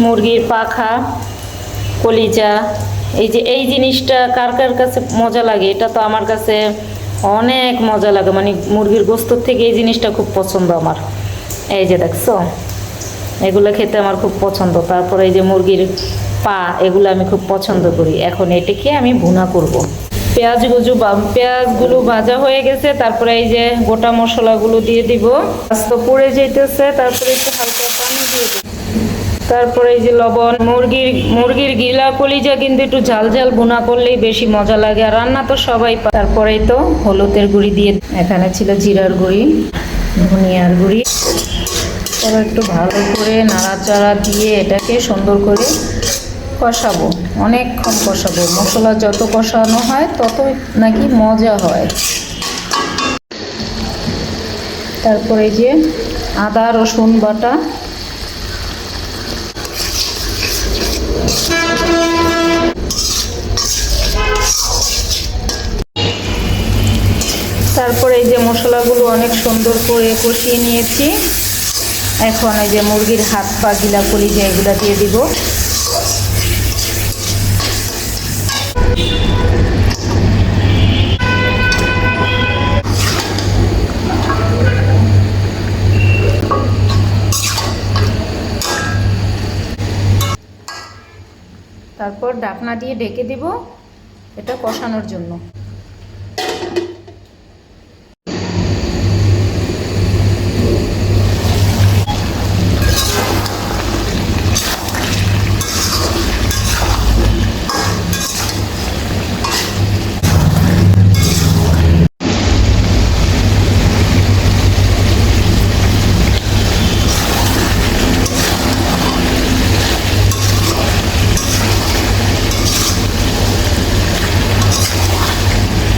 মুরগির পাখা, কলিজা, এই যে এই জিনিসটা কার কার কাছে মজা লাগে, এটা তো আমার কাছে অনেক মজা লাগে। মানে মুরগির গোস্তর থেকে এই জিনিসটা খুব পছন্দ আমার। এই যে দেখছ, এগুলো খেতে আমার খুব পছন্দ। তারপরে এই যে মুরগির পা, এগুলো আমি খুব পছন্দ করি। এখন এটাকে আমি ভুনা করব। পেঁয়াজ গুজু পেঁয়াজগুলো ভাজা হয়ে গেছে, তারপরে এই যে গোটা মশলাগুলো দিয়ে দিব। আস্ত পড়ে যেতেছে তারপরে একটু হালকা পানি দিয়ে দিব। তারপরে এই যে লবণ, মুরগির মুরগির গিলা কলিজা কিন্তু একটু ঝাল ঝাল ভুনা করলেই বেশি মজা লাগে। আর রান্না তো সবাই পারে। তারপরেই তো হলুদের গুঁড়ি দিয়ে এখানে ছিল জিরার গুঁড়ি, ধনিয়ার গুঁড়ি। এবার একটু ভালো করে নাড়াচাড়া দিয়ে এটাকে সুন্দর করে কষাবো। অনেকক্ষণ কষাবো। মশলা যত কষানো হয়, তত নাকি মজা হয়। তারপরে যে আদা, রসুন বাটা তারপরে এই যে মশলাগুলো অনেক সুন্দর করে কষিয়ে নিয়েছি। এখন এই যে মুরগির হাত পা গিলা যে এগুলা দিয়ে দিব। তারপর ডাকনা দিয়ে ঢেকে দেব এটা কষানোর জন্য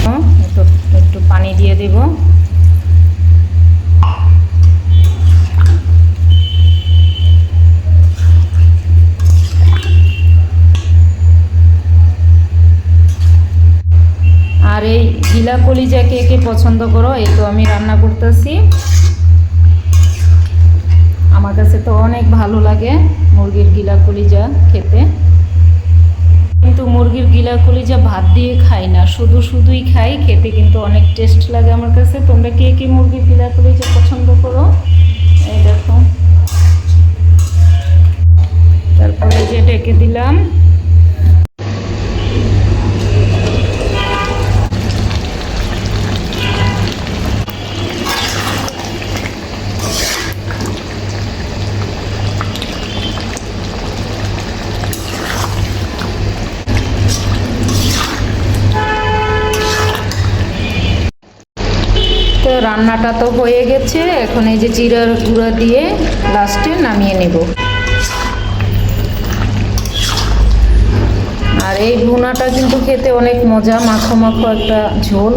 হুম, একটু একটু পানি দিয়ে দিব। আর এই গিলা কলিজা কে কে পছন্দ করো, এই তো আমি রান্না করতেছি। আমার কাছে তো অনেক ভালো লাগে মুরগির গিলা কলিজা খেতে। কিন্তু মুরগির কলিজা ভাত দিয়ে খাই না, শুধু শুধুই খাই, খেতে কিন্তু অনেক টেস্ট লাগে আমার কাছে। তোমরা কে কে মুরগি গিলা কলিজা পছন্দ তো রান্নাটা তো হয়ে গেছে। এখন এই যে জিরার গুঁড়া দিয়ে লাস্টে নামিয়ে নেব। আর এই ভুনাটা কিন্তু খেতে অনেক মজা, মাখো মাখো একটা ঝোল।